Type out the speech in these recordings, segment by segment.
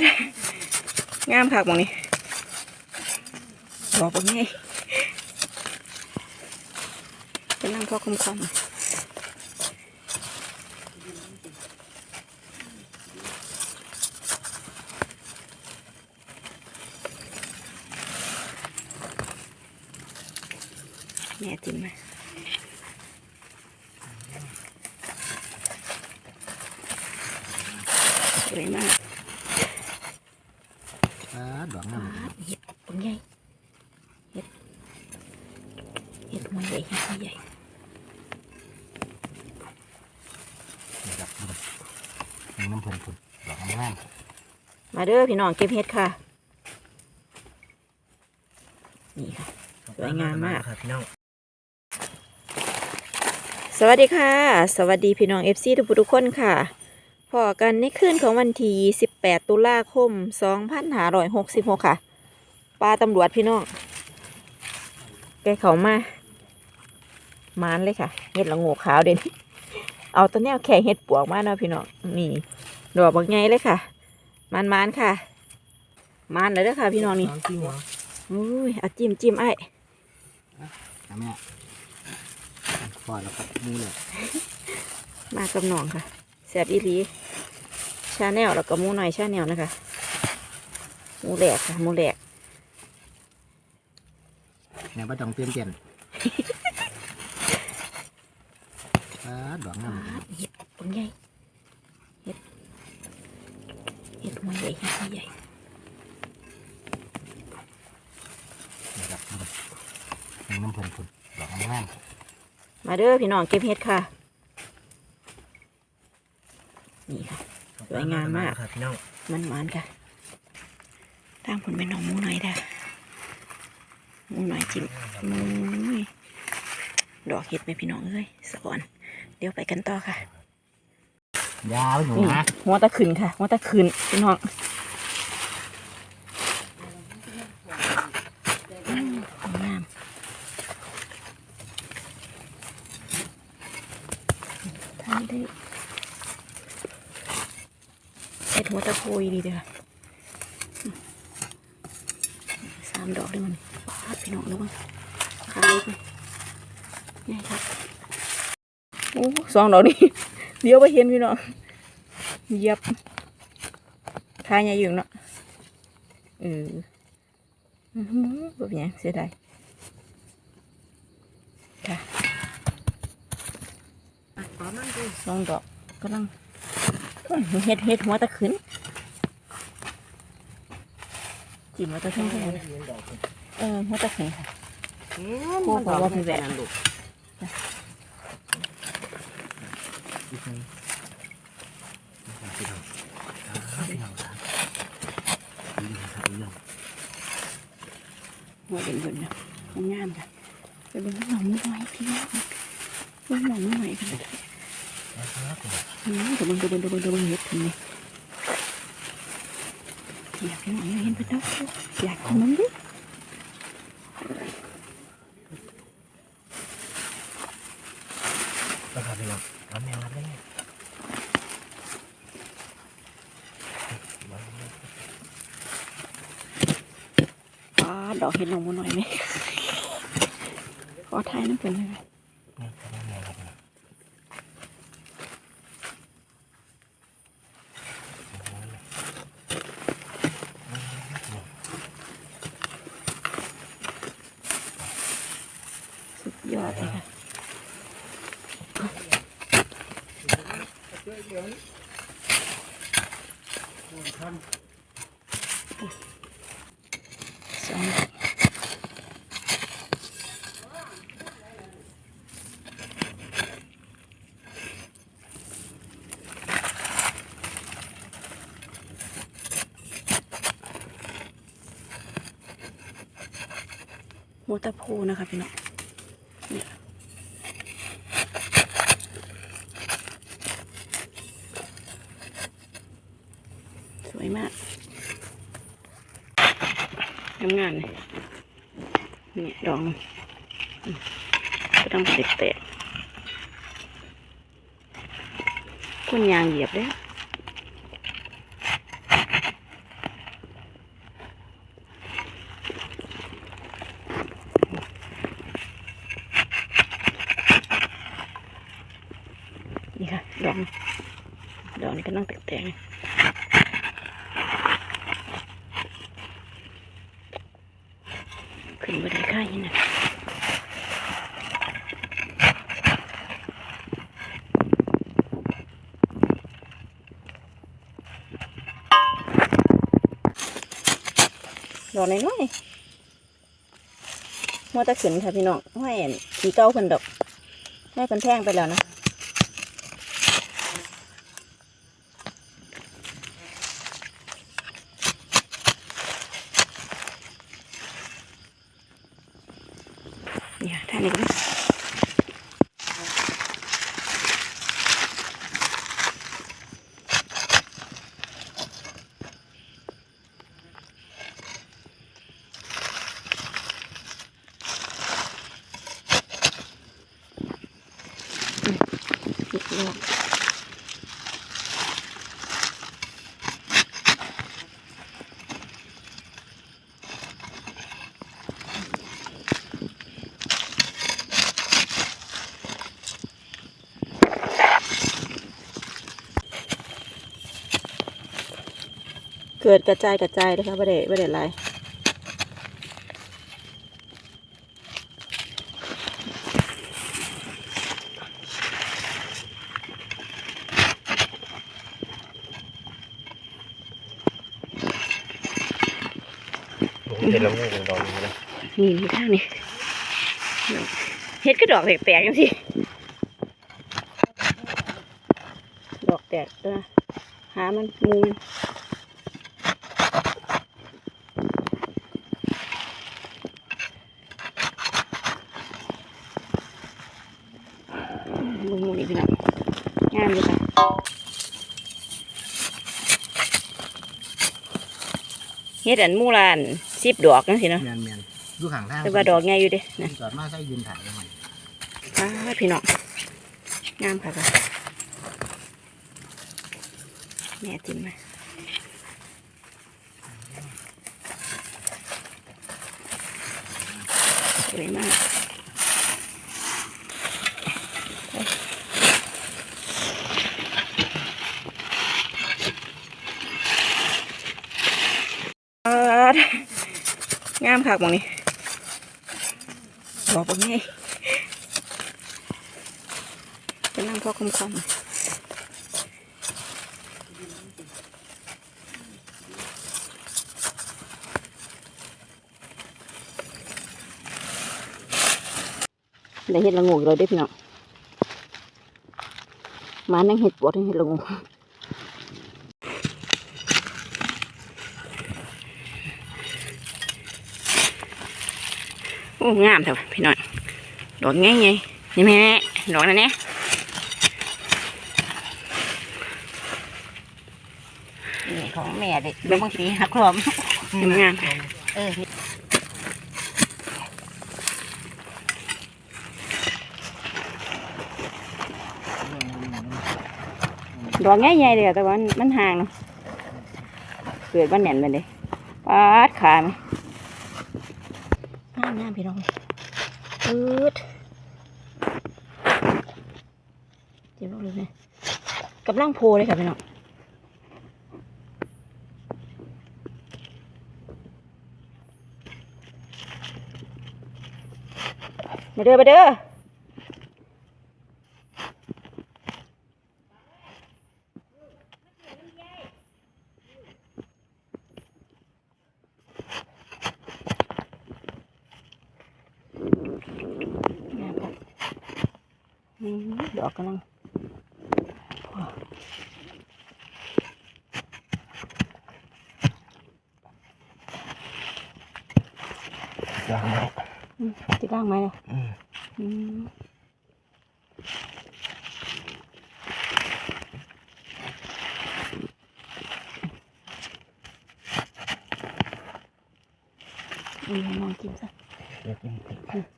ดงามคักหมองนี้บอกว่าไงจะนั่งพอคมคมแม่จิ้มมาสวยมากอ่า ดอกงามเห็ดตัวใหญ่เห็ดเห็ดหัวใหญ่เห็ดหัวใหญ่นี่ครับนี่น้ำเพลินพุ่นดอกงามมาเด้อพี่น้องเก็บเห็ดค่ะ นี่ค่ะสวยงามมากครับพี่น้องสวัสดีค่ะ สวัสดีพี่น้อง FC ทุกผู้ทุกคนค่ะ พอกันในคืนของวันที่28ตุลาคม 2566 ค่ะ ปลาตำรวจพี่น้อง แกเขามา มานเลยค่ะเห็ดละโงกขาวเด่นเอาตัวแนวแข่เห็ดปวกมาเนาะพี่น้อง นี่ ดอกบักไงเลยค่ะ มานมานๆค่ะ มานเลยเด้อค่ะ พี่น้องนี่น้องจริงเหรออุ้ยเอาจิ้มจิ้มไอ้นะแม่พอแล้วครับมูเลยมากับน้องค่ะแซบอีหลี ชาแนลแล้วก็หมูหน่อยชาแนลนะคะหมูแหลกค่ะหมูแหลกแม่ไม่ต้องเปลี่ยนเปลี่ยนอ่าดอกงามเห็ดตัวใหญ่เห็ดเห็ดหัวใหญ่เห็ดหัวใหญ่นี่ครับนี่น้ำเพลินพุ่นดอกงามมาเด้อพี่น้องเก็บเห็ดค่ะ นี่ค่ะ ส วยงามมากครับพี่น้องมันหวานค่ะทางผลเป็นน้องหมูหน่อยด้ะหมูหน่อยจิ้มหมูยดอกเห็ดไหมพี่น้องเอ้ยสะอ่อนเดี๋ยวไปกันต่อค่ะ ยาวหนูนี่นะหัวตะขืนค่ะหัวตะขืนพี่น้องอืมงามทานได้ เอ็ดหัวตะโพยดีเด้อสามดอกเลยมันปาดพี่น้องแล้วมั้งขายไปนี่ครับโอ้สองดอกนี่เดี๋ยวไปเห็นพี่น้องเยียบทายใหญ่อยู่เนาะเออแบบนี้เสียดายค่ะสองดอกกำลัง เฮ็ดเฮ็ดหัวตะขึ้นจิ้มหัวตะขึ้นเท่านั้นเออหัวตะขึ้นค่ะโอ้โหว่าพี่แหวนลูกอีกหนึ่งพี่น้องอ่าพี่น้องครับดีครับพี่น้องหัวเป็นบุญนะงามค่ะไปเบิ่งหนองน้อยพี่น้องเบิ่งหนองน้อยค่ะอืมเดี๋ย วมึงเดี๋ยวมึงเดี๋ยวมึงเดี๋ยวมึงเห็ดทำไงอยากให้หน่อยเห็นไปแล้วอยากกินมันดินะครับพี่น้องรับแมวรับได้ไงอ๋อดอกเห็ดหนองมัหน่อยไหมขอทายน้ำเป็นเลยนี่รับแมวครับพี่น้อง สุดยอดเลยค่ะ สองดอกหัวตะโพนะคะพี่น้อง งานเนี่ยเนี่ยดองก็ต้องติดแตกก้นยางเหยียบแล้วนี่ค่ะดองดองนี่ก็ต้องแตกๆ ขึ้นบันไดข้ายินนะดอกน้อยๆมัวตะขึ้นค่ะพี่น้องห้อยอันสีเก้าเพิ่นดอกให้เพิ่นแท่งไปแล้วนะ เนี่ยท่านี้ก็ได้อืมอีกดอกเกิดกระจายกระจายนะคะไม่ได้ไม่ได้หลายเห็นละงูของดอกนี้นะนี่มีข้างนี้เฮ็ดก็ดอกแตกๆจังสิดอกแตกเออหามันมูมันมูมูนี่พี่น้องงามเลยค่ะเฮ็ดอันหมูลานสิบดอกจังสิเนาะแมนแมนดูห่างทางแต่ว่าดอกใหญ่อยู่เด้นะจอดมาใส่ยืนถ่ายได้ไหมอ้าพี่น้องงามค่ะค่ะแม่จิ้มมาสวยมากอ่า งามค่ะหมองนี้บอกว่าไงจะนั่งพ่อคมคมได้เห็ดละงูอีกแล้วเด้อพี่น้องหมานั่งเห็ดปวดให้เห็ดละงู โอ้งามเถอะพี่น้องดอกไงไงนี่แม่ดอกนั่นเนี่ยนี่ของแม่เด็กเดี๋ยวบางทีหักลมงามเออดอกง่ายๆเลยอะแต่ว่ามันห่างเนาะเกิดว่าแหน่นไปเลยปาดขาไหมงามงามพี่น้องปืดเจ็บลงเลยนะกำลังโพเลยค่ะพี่น้องมาเด้อมาเด้อ งามครับอืม ดอกกำลังพอยังแล้วติดร่างไหมเนี่ยอืมมองกินซะเดี๋ยวกินด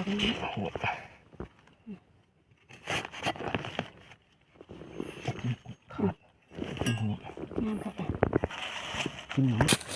อกนี้หัวครับกินหัวงามครับกินหัว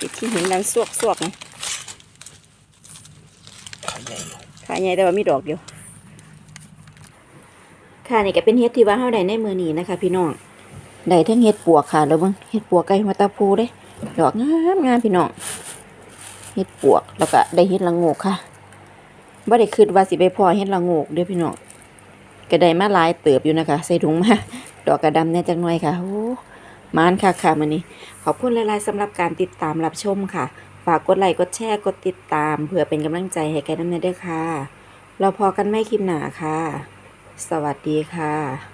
ติดที่เห็นดังสวกสวกๆไงขาใหญ่หน่อยขาใหญ่แต่ว่ามีดอกเดียว ค่ะนี่ก็เป็นเฮ็ดที่ว่าเฮาได้ในมือนี้นะคะ พี่น้องได้ทั้งเฮ็ดปวกค่ะแล้วเบิ่งเฮ็ดปวกไก่มาตาพูเด้ดอกงามงามพี่น้องเฮ็ดปวกแล้วก็ได้เฮ็ดละโงกค่ะบ่ได้คิดว่าสิไปพอเฮ็ดละโงกเด้อพี่น้องก็ได้มาหลายเติบอยู่นะคะ ใส่ถุงมาดอกกระดำแน่จังหน่อยค่ะโอ้ มานค่ะค่ะมันนี้ขอบคุณหลายๆสำหรับการติดตามรับชมค่ะ ฝากกดไลค์กดแชร์กดติดตาม เพื่อเป็นกำลังใจให้แกน้ำเนยด้วยค่ะ เราพอกันไม่คลิปหนาค่ะ สวัสดีค่ะ